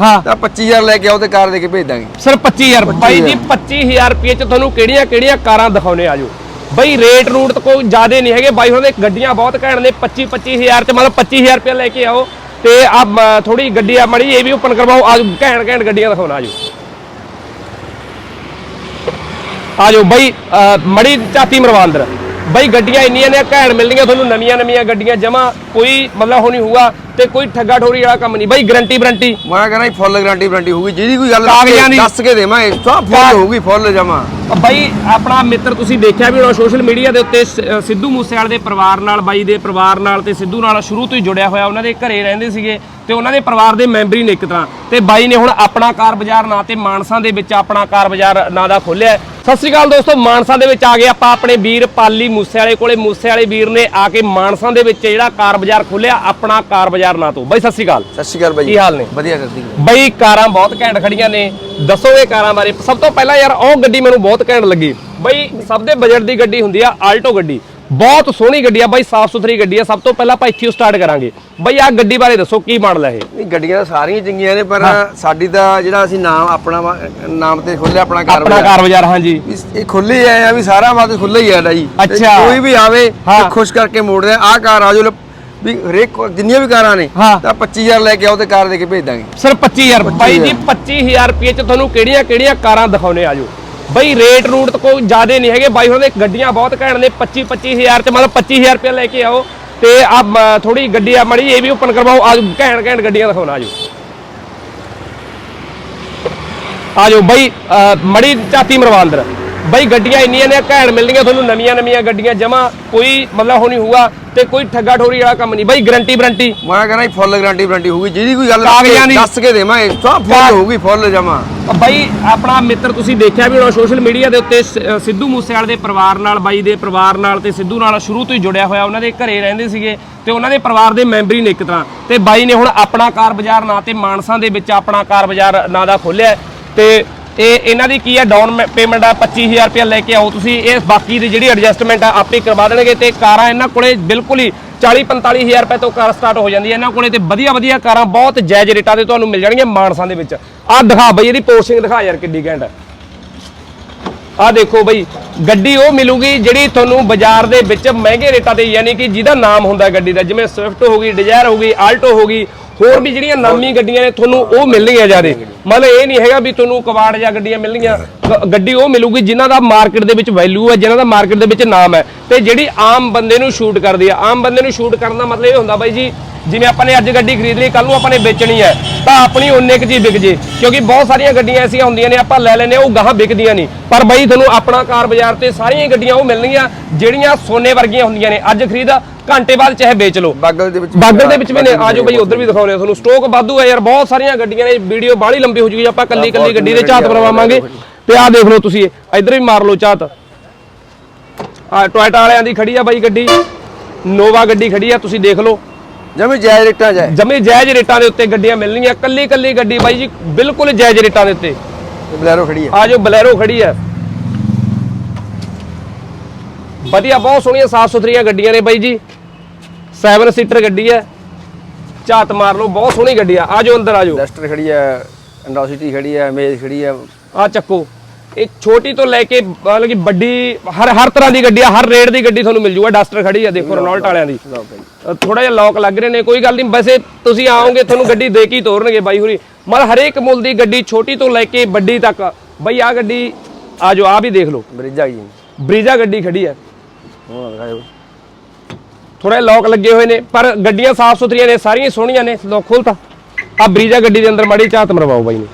ਹਾਂ। ਤਾਂ 25000 ਲੈ ਕੇ ਆਓ ਤੇ ਕਾਰ ਦੇ ਕੇ ਭੇਜ ਦਾਂਗੇ। ਸਿਰਫ 25000 ਬਾਈ ਜੀ 25000 ਰੁਪਏ ਚ ਤੁਹਾਨੂੰ ਕਿਹੜੀਆਂ ਕਿਹੜੀਆਂ ਕਾਰਾਂ ਦਿਖਾਉਣੇ ਆਜੋ ਬਈ ਰੇਟ ਰੂਟ ਤਾਂ ਕੋਈ ਜ਼ਿਆਦੇ ਨਹੀਂ ਹੈਗੇ। ਬਾਈ ਉਹਨਾਂ ਦੇ ਗੱਡੀਆਂ ਬਹੁਤ ਘੈਂਟ ਨੇ। 25 25000 ਚ ਮਤਲਬ 25000 ਰੁਪਏ ਲੈ ਕੇ ਆਓ। ਤੇ ਆ ਥੋੜੀ ਗੱਡੀ ਆ ਮੜੀ ਇਹ ਵੀ ਓਪਨ ਕਰਵਾਓ। ਆ ਘੈਂਟ ਘੈਂਟ ਗੱਡੀਆਂ ਦਿਖਾਉਣਾ ਆਜੋ ਆਜੋ ਬਈ ਮੜੀ ਚਾਤੀ ਮਰਵਾ ਅੰਦਰ। ਬਈ ਗੱਡੀਆਂ ਇੰਨੀਆਂ ਨੇ ਘੈਂਟ ਮਿਲਣਗੀਆਂ ਤੁਹਾਨੂੰ ਨਵੀਆਂ ਨਵੀਆਂ ਗੱਡੀਆਂ ਜਮਾ ਕੋਈ ਮਤਲਬ ਹੋਣੀ ਹੋਊਗਾ ਤੇ ਕੋਈ ਠੱਗਾ ਠੋਰੀ ਵਾਲਾ ਕੰਮ ਨਹੀਂ। ਬਈ ਗਰੰਟੀ ਵਾਰੰਟੀ ਮੈਂ ਕਹਿੰਦਾ ਫੁੱਲ ਗਾਰੰਟੀ ਵਾਰੰਟੀ ਹੋਊਗੀ ਜਿਹਦੀ ਕੋਈ ਗੱਲ ਕਾਗਜ਼ਾਂ ਦੀ- ਦੱਸ ਕੇ ਦੇਵਾਂਗੇ ਸਭ ਫੁੱਲ ਹੋਊਗੀ ਫੁੱਲ ਜਮਾ। ਬਾਈ ਆਪਣਾ ਮਿੱਤਰ ਤੁਸੀਂ ਦੇਖਿਆ ਵੀ ਹੋਣਾ ਸੋਸ਼ਲ ਮੀਡੀਆ ਦੇ ਉੱਤੇ ਸਿੱਧੂ ਮੂਸੇਵਾਲੇ ਦੇ ਪਰਿਵਾਰ ਨਾਲ ਬਾਈ ਦੇ ਪਰਿਵਾਰ ਨਾਲ ਤੇ ਸਿੱਧੂ ਨਾਲ ਸ਼ੁਰੂ ਤੋਂ ਹੀ ਜੁੜਿਆ ਹੋਇਆ ਉਹਨਾਂ ਦੇ ਘਰੇ ਰਹਿੰਦੇ ਸੀਗੇ ਤੇ ਉਹਨਾਂ ਦੇ ਪਰਿਵਾਰ ਦੇ ਮੈਂਬਰ ਹੀ ਨੇ ਇੱਕ ਤਰ੍ਹਾਂ। ਤੇ ਬਾਈ ਨੇ ਹੁਣ ਆਪਣਾ ਕਾਰ ਬਾਜ਼ਾਰ ਨਾਂ ਤੇ ਮਾਨਸਾ ਦੇ ਵਿੱਚ ਆਪਣਾ ਕਾਰ ਬਾਜ਼ਾਰ ਨਾਂ ਦਾ ਖੋਲਿਆ ਹੈ। ਸਤਿ ਸ਼੍ਰੀ ਅਕਾਲ ਦੋਸਤੋ ਮਾਨਸਾ ਦੇ ਵਿੱਚ ਆ ਗਏ ਆਪਾਂ ਆਪਣੇ ਵੀਰ ਪਾਲੀ ਮੂਸੇਵਾਲੇ ਕੋਲੇ। ਮੂਸੇਵਾਲੇ ਵੀਰ ਨੇ ਆ ਕੇ ਮਾਨਸਾ ਦੇ ਵਿੱਚ ਜਿਹੜਾ ਕਾਰ ਬਾਜ਼ਾਰ ਖੋਲਿਆ ਆਪਣਾ ਕਾਰ ਬਾਜ਼ਾਰ ਨਾਂ ਤੋਂ। ਬਾਈ ਸਤਿ ਸ਼੍ਰੀ ਅਕਾਲ। ਸਤਿ ਸ਼੍ਰੀ ਅਕਾਲ ਬਾਈ। ਕੀ ਹਾਲ ਨੇ? ਵਧੀਆ ਕਰਦੀ ਬਈ ਕਾਰਾਂ ਬਹੁਤ ਘੈਂਟ ਖੜੀਆਂ ਨੇ। ਦੱਸੋ ਇਹ ਕਾਰਾਂ ਬਾਰੇ। ਸਭ ਤੋਂ ਪਹਿਲਾਂ ਯਾਰ ਉਹ ਗੱਡੀ ਮੈਨੂੰ ਬਹੁਤ ਘੈਂਟ ਲੱਗੀ। ਬਈ ਸਭ ਦੇ ਬਜਟ ਦੀ ਗੱਡੀ ਹੁੰਦੀ ਆ ਆਲਟੋ ਗੱਡੀ। ਬਹੁਤ ਸੋਹਣੀ ਗੱਡੀ ਆ ਬਾਈ ਸਾਫ਼ ਸੁਥਰੀ ਗੱਡੀ ਆ। ਸਭ ਤੋਂ ਪਹਿਲਾਂ ਆਪਾਂ ਇੱਥੇ ਸਟਾਰਟ ਕਰਾਂਗੇ। ਬਈ ਆ ਗੱਡੀ ਬਾਰੇ ਦੱਸੋ ਕੀ ਮਾਡਲ ਹੈ ਇਹ? ਨਹੀਂ ਗੱਡੀਆਂ ਤਾਂ ਸਾਰੀਆਂ ਚੰਗੀਆਂ ਨੇ ਪਰ ਸਾਡੀ ਤਾਂ ਜਿਹੜਾ ਅਸੀਂ ਨਾਮ ਆਪਣਾ ਵਾ- ਨਾਮ ਤੇ ਖੋਲਿਆ ਆਪਣਾ ਕਾਰ ਆਪਣਾ ਕਾਰ ਬਾਜ਼ਾਰ ਹਾਂਜੀ। ਵੀ ਇਹ ਖੁੱਲੇ ਆਏ ਆ ਵੀ ਸਾਰਾ ਬਾਤ ਖੁੱਲਾ ਹੀ ਆ ਜੀ ਤੇ ਅੱਛਾ। ਕੋਈ ਵੀ ਆਵੇ ਹਾਂ। ਤੇ ਖੁਸ਼ ਕਰਕੇ ਮੋੜਦੇ ਆ ਆਹ ਕਾਰ ਆਜੋ ਵੀ ਹਰੇਕ ਕੋ- ਜਿੰਨੀਆਂ ਵੀ ਕਾਰਾਂ ਨੇ ਹਾਂ। ਤਾਂ 25000 ਲੈ ਕੇ ਆਓ ਤੇ ਕਾਰ ਦੇ ਕੇ ਭੇਜ ਦਾਂਗੇ। ਸਿਰਫ 25000 ਬਾਈ ਜੀ 25000 ਰੁਪਏ ਚ ਤੁਹਾਨੂੰ ਕਿਹੜੀਆਂ ਕਿਹੜੀਆਂ ਕਾਰਾਂ ਦਿਖਾਉਣੇ ਆਜੋ। ਬਈ ਰੇਟ ਰੂਟ ਕੋਈ ਜ਼ਿਆਦਾ ਨਹੀਂ ਹੈਗੇ। ਬਾਈ ਉਹਨਾਂ ਦੇ ਗੱਡੀਆਂ ਬਹੁਤ ਘੈਂਟ ਨੇ 25 25000 ਚ ਮਤਲਬ 25000 ਰੁਪਏ ਲੈ ਕੇ ਆਓ ਤੇ ਆ ਥੋੜੀ ਗੱਡੀ ਆ ਮੜੀ ਇਹ ਵੀ ਓਪਨ ਕਰਵਾਓ। ਆ ਘੈਂਟ ਘੈਂਟ ਗੱਡੀਆਂ ਦਿਖਾਉਣਾ ਆਜੋ। ਆਜੋ ਬਈ ਅਹ, ਮੜੀ ਚਾਤੀ ਮਰਵਾ ਅੰਦਰ। ਬਈ ਗੱਡੀਆਂ ਇੰਨੀਆਂ ਨੇ ਘੈਂਟ ਮਿਲਣਗੀਆਂ ਤੁਹਾਨੂੰ ਨਵੀਆਂ ਨਵੀਆਂ ਗੱਡੀਆਂ ਜਮਾ ਕੋਈ ਮਤਲਬ ਹੋਣੀ ਹੋਊਗਾ ਤੇ ਕੋਈ ਠੱਗਾ ਠੋਰੀ ਵਾਲਾ ਕੰਮ ਨਹੀਂ। ਬਈ ਗਰੰਟੀ ਵਾਰੰਟੀ ਮੈਂ ਕਹਿੰਦਾ ਫੁੱਲ ਗਾਰੰਟੀ ਵਾਰੰਟੀ ਹੋਊਗੀ ਜਿਹਦੀ ਕੋਈ ਗੱਲ ਕਾਗਜ਼ਾਂ ਦੀ- ਦੱਸ ਕੇ ਦੇਵਾਂਗੇ ਸਭ ਫੁੱਲ ਹੋਊਗੀ ਫੁੱਲ ਜਮਾ। ਬਾਈ ਆਪਣਾ ਮਿੱਤਰ ਤੁਸੀਂ ਦੇਖਿਆ ਵੀ ਹੋਣਾ ਸੋਸ਼ਲ ਮੀਡੀਆ ਦੇ ਉੱਤੇ ਸ- ਅ, ਸਿੱਧੂ ਮੂਸੇਵਾਲੇ ਦੇ ਪਰਿਵਾਰ ਨਾਲ ਬਾਈ ਦੇ ਪਰਿਵਾਰ ਨਾਲ ਤੇ ਸਿੱਧੂ ਨਾਲ ਸ਼ੁਰੂ ਤੋਂ ਹੀ ਜੁੜਿਆ ਹੋਇਆ ਉਹਨਾਂ ਦੇ ਘਰੇ ਰਹਿੰਦੇ ਸੀਗੇ ਤੇ ਉਹਨਾਂ ਦੇ ਪਰਿਵਾਰ ਦੇ ਮੈਂਬਰ ਹੀ ਨੇ ਇੱਕ ਤਰ੍ਹਾਂ। ਤੇ ਬਾਈ ਨੇ ਹੁਣ ਆਪਣਾ ਕਾਰ ਬਾਜ਼ਾਰ ਨਾਂ ਤੇ ਮਾਨਸਾ ਦੇ ਵਿੱਚ ਆਪਣਾ ਕਾਰ ਬਾਜ਼ਾਰ ਨਾਂ ਦਾ ਖੋਲਿਆ ਹੈ ਤੇ ਇਹ ਇਹਨਾਂ ਦੀ ਕੀ ਹੈ? ਡਾਊਨ ਪੇਮੈਂਟ ਆ 25000 ਰੁਪਏ ਲੈ ਕੇ ਆਓ ਤੁਸੀਂ। ਇਹ ਬਾਕੀ ਦੀ ਜਿਹੜੀ ਐਡਜਸਟਮੈਂਟ ਆ ਆਪੇ ਕਰਵਾ ਦੇਣਗੇ ਤੇ ਕਾਰਾਂ ਇਹਨਾਂ ਕੋਲੇ ਬਿਲਕੁਲ ਹੀ 40 45000 ਰੁਪਏ ਤੋਂ ਕਾਰ ਸਟਾਰਟ ਹੋ ਜਾਂਦੀ ਹੈ। ਇਹਨਾਂ ਕੋਲੇ ਤੇ ਵਧੀਆ ਵਧੀਆ ਕਾਰਾਂ ਬਹੁਤ ਜਾਇਜ਼ ਰੇਟਾਂ ਤੇ ਤੁਹਾਨੂੰ ਮਿਲ ਜਾਣਗੀਆਂ ਮਾਨਸਾ ਦੇ ਵਿੱਚ। ਆਹ ਦਿਖਾ ਬਈ ਇਹਦੀ ਪੋਸਟਿੰਗ ਦਿਖਾ ਯਾਰ ਕਿੱਡੀ ਘੈਂਟ। ਹੈ ਆਹ ਦੇਖੋ ਬਈ ਗੱਡੀ ਉਹ ਮਿਲੂਗੀ ਜਿਹੜੀ ਤੁਹਾਨੂੰ ਬਾਜ਼ਾਰ ਦੇ ਵਿੱਚ ਮਹਿੰਗੇ ਰੇਟਾਂ ਤੇ ਯਾਨੀ ਕਿ ਜਿਹਦਾ ਨਾਮ ਹੁੰਦਾ ਗੱਡੀ ਦਾ ਜਿਵੇਂ ਸਵਿਫਟ ਹੋ ਗਈ ਡਿਜ਼ਾਇਰ ਹੋ ਗਈ ਆਲਟੋ ਹੋ ਗਈ ਹੋਰ ਵੀ ਜਿਹੜੀਆਂ ਨਾਮੀ ਗੱਡੀਆਂ ਨੇ ਤੁਹਾਨੂੰ ਉਹ ਮਿਲਣਗੀਆਂ ਜਿਆਦੇ। ਮਤਲਬ ਇਹ ਨਹੀਂ ਹੈਗਾ ਵੀ ਤੁਹਾਨੂੰ ਕਵਾੜ ਜਾਂ ਗੱਡੀਆਂ ਮਿਲਣਗੀਆਂ ਗ- ਗੱਡੀ ਉਹ ਮਿਲੂਗੀ ਜਿਨ੍ਹਾਂ ਦਾ ਮਾਰਕੀਟ ਦੇ ਵਿੱਚ ਵੈਲਿਊ ਹੈ ਜਿਨ੍ਹਾਂ ਦਾ ਮਾਰਕੀਟ ਦੇ ਵਿੱਚ ਨਾਮ ਹੈ ਤੇ ਜਿਹੜੀ ਆਮ ਬੰਦੇ ਨੂੰ ਸ਼ੂਟ ਕਰਦੀ ਆ ਆਮ ਬੰਦੇ ਨੂੰ ਸ਼ੂਟ ਕਰਨ ਦਾ ਮਤਲਬ ਇਹ ਹੁੰਦਾ ਬਾਈ ਜੀ ਜਿਵੇਂ ਆਪਾਂ ਨੇ ਅੱਜ ਗੱਡੀ ਖਰੀਦ ਲਈ ਕੱਲ ਨੂੰ ਆਪਾਂ ਨੇ ਵੇਚਣੀ ਹੈ ਤਾਂ ਆਪਣੀ ਉਹਨੇ ਕੁ ਜੀ ਵਿਕ ਜੇ। ਕਿਉਂਕਿ ਬਹੁਤ ਸਾਰੀਆਂ ਗੱਡੀਆਂ ਐਸੀਆਂ ਹੁੰਦੀਆਂ ਨੇ ਆਪਾਂ ਲੈ ਲੈਨੇ ਉਹ ਗਾਹਾਂ ਵਿਕਦੀਆਂ ਨਹੀਂ। ਪਰ ਬਾਈ ਤੁਹਾਨੂੰ ਆਪਣਾ ਕਾਰ ਬਾਜ਼ਾਰ ਤੇ ਸਾਰੀਆਂ ਹੀ ਗੱਡੀਆਂ ਉਹ ਮਿਲਣਗੀਆਂ ਜਿਹੜੀਆਂ ਸੋਨੇ ਵਰਗੀਆਂ ਹੁੰਦੀਆਂ ਨੇ। ਅੱਜ ਖਰੀਦ ਘੰਟੇ ਬਾਅਦ ਚਾਹੇ ਵੇਚ ਲਓ। ਬਾਗਲ ਦੇ ਵਿੱਚ ਬਾਗਲ ਦੇ ਵਿੱਚ ਵੀ ਨੇ ਆਜੋ ਬਾਈ ਉਧਰ ਵੀ ਦਿਖਾਉਣੇ ਆ ਤੁਹਾਨੂੰ। ਸਟਾਕ ਵਾਧੂ ਹੈ ਯਾਰ ਬਹੁਤ ਸਾਰੀਆਂ ਗੱਡੀਆਂ ਨੇ ਵੀਡੀਓ ਬਾਹਲੀ ਲੰਬੀ ਹੋ ਜੂਗੀ ਆਪਾਂ ਕੱਲੀ ਕੱਲੀ ਗੱਡੀ ਦੇ ਝਾਤ ਬਣਵਾਵਾਂਗੇ। ਤੇ ਆਹ ਦੇਖ ਲਓ ਤੁਸੀਂ ਇੱਧਰ ਵੀ ਮਾਰ ਲਓ ਝਾਤ। ਆ ਟੋਇਟਾ ਵਾਲਿਆਂ ਦੀ ਖੜੀ ਆ ਬਾਈ ਗੱਡੀ। ਨੋਵਾ ਗੱਡੀ ਖੜੀ ਆ ਤੁਸੀਂ ਦੇਖ ਲਓ। ਜਮੇ ਜਾਇਜ਼ ਰੇਟਾਂ ਜਾਏ ਜਮੇ ਜਾਇਜ਼ ਰੇਟਾਂ ਦੇ ਉੱਤੇ ਗੱਡੀਆਂ ਮਿਲਣਗੀਆਂ ਕੱਲੀ ਕੱਲੀ ਗੱਡੀ ਬਾਈ ਜੀ ਬਿਲਕੁਲ ਜਾਇਜ਼ ਰੇਟਾਂ ਦੇ ਉੱਤੇ। ਬਲੈਰੋ ਖੜੀ ਆ। ਜੋ ਬਲੈਰੋ ਖੜੀ ਹੈ ਵਧੀਆ ਬਹੁਤ ਸੋਹਣੀਆਂ ਸਾਫ਼ ਸੁਥਰੀਆਂ ਗੱਡੀਆਂ ਨੇ ਬਾਈ ਜੀ। 7 ਸੀਟਰ ਗੱਡੀ ਹੈ। ਝਾਤ ਮਾਰ ਲਓ ਬਹੁਤ ਸੋਹਣੀ ਗੱਡੀ ਆ। ਆ ਜਾਓ ਅੰਦਰ ਆ ਜਾਓ। ਡਸਟਰ ਖੜੀ ਹੈ ਇੰਡੋਸਿਟੀ ਖੜੀ ਹੈ ਮੇਜ਼ ਖੜੀ ਹੈ। ਆ ਚੱਕੋ। ਇਹ ਛੋਟੀ ਤੋਂ ਲੈ ਕੇ ਮਤਲਬ ਕਿ ਵੱਡੀ ਹਰ ਹਰ ਤਰ੍ਹਾਂ ਦੀ ਗੱਡੀ ਆ ਹਰ ਰੇਟ ਦੀ ਗੱਡੀ ਤੁਹਾਨੂੰ ਮਿਲ ਜੂਗਾ। ਡਸਟਰ ਖੜੀ ਆ ਦੇਖੋ ਰੋਨਾਲਟ ਵਾਲਿਆਂ ਦੀ। ਥੋੜਾ ਜਿਹਾ ਲੌਕ ਲੱਗ ਰਹੇ ਨੇ ਕੋਈ ਗੱਲ ਨਹੀਂ। ਵੈਸੇ ਤੁਸੀਂ ਆਓਗੇ ਤੁਹਾਨੂੰ ਗੱਡੀ ਦੇ ਕੇ ਤੋਰਨਗੇ ਬਾਈ ਹੁਰੀ। ਮਤਲਬ ਹਰੇਕ ਮੁੱਲ ਦੀ ਗੱਡੀ ਛੋਟੀ ਤੋਂ ਲੈ ਕੇ ਵੱਡੀ ਤੱਕ ਬਈ ਆ ਗੱਡੀ ਆ ਜੋ ਆ ਵੀ ਦੇਖ ਲਓ। ਬ੍ਰਿਜ ਆ ਗਈ ਬਰੀਜਾ ਗੱਡੀ ਖੜੀ ਹੈ। ਹੁਣ ਦਿਖਾਓ ਥੋੜੇ ਲੋਕ ਲੱਗੇ ਹੋਏ ਨੇ ਪਰ ਗੱਡੀਆਂ ਸਾਫ਼ ਸੁਥਰੀਆਂ ਨੇ ਸਾਰੀਆਂ ਸੋਹਣੀਆਂ ਨੇ ਲੋਕ ਖੋਲਤਾ। ਆ ਬਰੀਜਾ ਗੱਡੀ ਦੇ ਅੰਦਰ ਮਾੜੀ ਝਾਤ ਮਰਵਾਓ ਬਾਈ ਨੇ।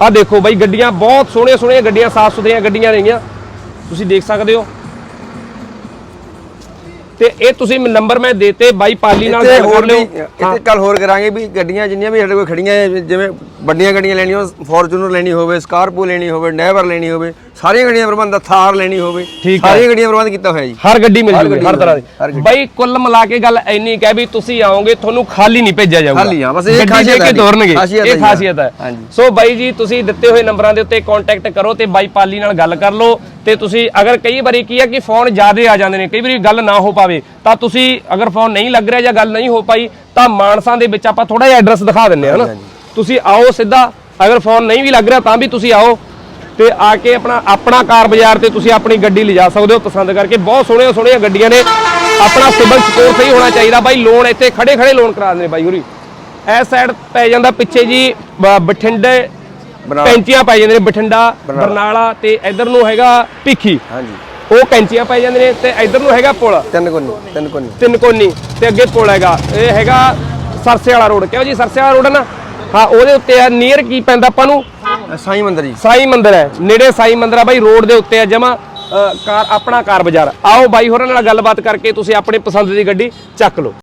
ਆ ਦੇਖੋ ਬਾਈ ਗੱਡੀਆਂ ਬਹੁਤ ਸੋਹਣੀਆਂ ਸੋਹਣੀਆਂ ਗੱਡੀਆਂ ਸਾਫ਼ ਸੁਥਰੀਆਂ ਗੱਡੀਆਂ ਨੇਗੀਆਂ ਤੁਸੀਂ ਦੇਖ ਸਕਦੇ ਹੋ। ਤੇ ਇਹ ਤੁਸੀਂ ਨੰਬਰ ਮੈਂ ਦੇਤੇ ਬਾਈ ਪਾਲੀ ਨਾਲ ਗੱਲ ਕਰ ਲਿਓ। ਇੱਥੇ ਕੱਲ ਹੋਰ ਕਰਾਂਗੇ ਵੀ ਗੱਡੀਆਂ ਜਿੰਨੀਆਂ ਵੀ ਸਾਡੇ ਕੋਲ ਖੜੀਆਂ ਜਿਵੇਂ ਵੱਡੀਆਂ ਗੱਡੀਆਂ ਲੈਣੀਆਂ ਫੋਰਚੂਨਰ ਲੈਣੀ ਹੋਵੇ ਸਕਾਰਪੋ ਲੈਣੀ ਹੋਵੇ ਨੈਵਰ ਲੈਣੀ ਹੋਵੇ ਸਾਰੀਆਂ ਗੱਡੀਆਂ ਪ੍ਰਬੰਧ ਥਾਰ ਲੈਣੀ ਹੋਵੇ ਹੈ। ਸਾਰੀਆਂ ਗੱਡੀਆਂ ਪ੍ਰਬੰਧ ਕੀਤਾ ਹੋਇਆ ਜੀ ਹਰ ਗੱਡੀ ਮਿਲ ਜੂਗੀ ਹਰ ਤਰ੍ਹਾਂ ਦੀ। ਬਾਈ ਕੁੱਲ ਮਿਲਾ ਕੇ ਗੱਲ ਇੰਨੀ ਕਹਿ ਵੀ ਤੁਸੀਂ ਆਓਗੇ ਤੁਹਾਨੂੰ ਖਾਲੀ ਨਹੀਂ ਭੇਜਿਆ ਜਾਊਗਾ ਖਾਲੀ ਹਾਂ, ਬਸ ਇਹ ਖਾਸੀਅਤ ਹੈ ਖਾਸੀਅਤ ਇਹ ਹੈ। ਖਾਸੀਅਤ ਹੈ। ਸੋ ਬਾਈ ਜੀ ਤੁਸੀਂ ਦਿੱਤੇ ਹੋਏ ਨੰਬਰਾਂ ਦੇ ਉੱਤੇ ਕੰਟੈਕਟ ਕਰੋ ਤੇ ਬਾਈ ਪਾਲੀ ਨਾਲ ਗੱਲ ਕਰ ਲਓ ਤੇ ਤੁਸੀਂ ਅਗਰ ਕਈ ਵਾਰੀ ਕੀ ਹੈ ਕਿ ਫੋਨ ਜ਼ਿਆਦੇ ਆ ਜਾਂਦੇ ਨੇ ਕਈ ਵਾਰੀ ਗੱਲ ਨਾ ਹੋ ਪਾਵੇ ਤਾਂ ਤੁਸੀਂ ਅਗਰ ਫੋਨ ਨਹੀਂ ਲੱਗ ਰਿਹਾ ਜਾਂ ਗੱਲ ਨਹੀਂ ਹੋ ਪਾਈ ਤਾਂ ਮਾਨਸਾ ਦੇ ਵਿੱਚ ਆਪਾਂ ਥੋੜਾ ਜਿਹਾ ਐਡਰੈਸ ਦਿਖਾ ਦਿੰਨੇ ਆ ਨਾ ਤੁਸੀਂ ਆਓ ਸਿੱਧਾ ਅਗਰ ਫੋਨ ਨਹੀਂ ਵੀ ਲੱਗ ਰਿਹਾ ਤਾਂ ਵੀ ਤੁਸੀਂ ਆਓ ਤੇ ਆ ਕੇ ਆਪਣਾ ਆਪਣਾ ਕਾਰ ਬਾਜ਼ਾਰ ਤੇ ਤੁਸੀਂ ਆਪਣੀ ਗੱਡੀ ਲਿਜਾ ਸਕਦੇ ਹੋ। ਪਸੰਦ ਕਰਕੇ ਬਹੁਤ ਸੋਹਣੀਆਂ ਸੋਹਣੀਆਂ ਗੱਡੀਆਂ ਨੇ। ਆਪਣਾ ਸਿਬਲ ਸਕੋਰ ਸਹੀ ਹੋਣਾ ਚਾਹੀਦਾ ਬਾਈ। ਲੋਨ ਇੱਥੇ ਖੜੇ ਖੜੇ ਲੋਨ ਕਰਾ ਦਿੰਦੇ ਨੇ ਬਾਈ ਹੋਰੀ। ਇਸ ਸਾਈਡ ਪੈ ਜਾਂਦਾ ਪਿੱਛੇ ਜੀ ਬਠਿੰਡੇ। ਕੈਂਚੀਆਂ ਪੈ ਜਾਂਦੇ ਨੇ ਬਠਿੰਡਾ ਬਰਨਾਲਾ। ਤੇ ਇਧਰ ਨੂੰ ਹੈਗਾ ਭਿੱਖੀ। ਹਾਂਜੀ। ਉਹ ਕੈਂਚੀਆਂ ਪੈ ਜਾਂਦੇ ਨੇ ਤੇ ਇਧਰ ਨੂੰ ਹੈਗਾ ਪੁਲ। ਤਿੰਨ ਕੋਨੀ ਤਿੰਨ ਕੋਨੀ। ਤਿੰਨ ਕੋਨੀ ਤੇ ਅੱਗੇ ਪੁਲ ਹੈਗਾ। ਇਹ ਹੈਗਾ ਸਰਸੇ ਵਾਲਾ ਰੋਡ। ਕਿਉਂ ਜੀ ਸਰਸੇ ਵਾਲਾ ਰੋਡ ਹੈ ਨਾ? ਹਾਂ ਉਹਦੇ ਉੱਤੇ ਆ ਨੀਅਰ ਕੀ ਪੈਂਦਾ ਆਪਾਂ ਨੂੰ? ਸਾਈਂ ਮੰਦਰ ਜੀ। ਸਾਈ ਮੰਦਿਰ ਹੈ ਨੇੜੇ ਸਾਈ ਮੰਦਿਰ ਆ ਬਾਈ ਰੋਡ ਦੇ ਉੱਤੇ ਆ ਜਮਾ ਕਾਰ ਆਪਣਾ ਕਾਰ ਬਾਜ਼ਾਰ। ਆਓ ਬਾਈ ਹੋਰਾਂ ਨਾਲ ਗੱਲਬਾਤ ਕਰਕੇ ਤੁਸੀਂ ਆਪਣੇ ਪਸੰਦ ਦੀ ਗੱਡੀ ਚੱਕ ਲਓ।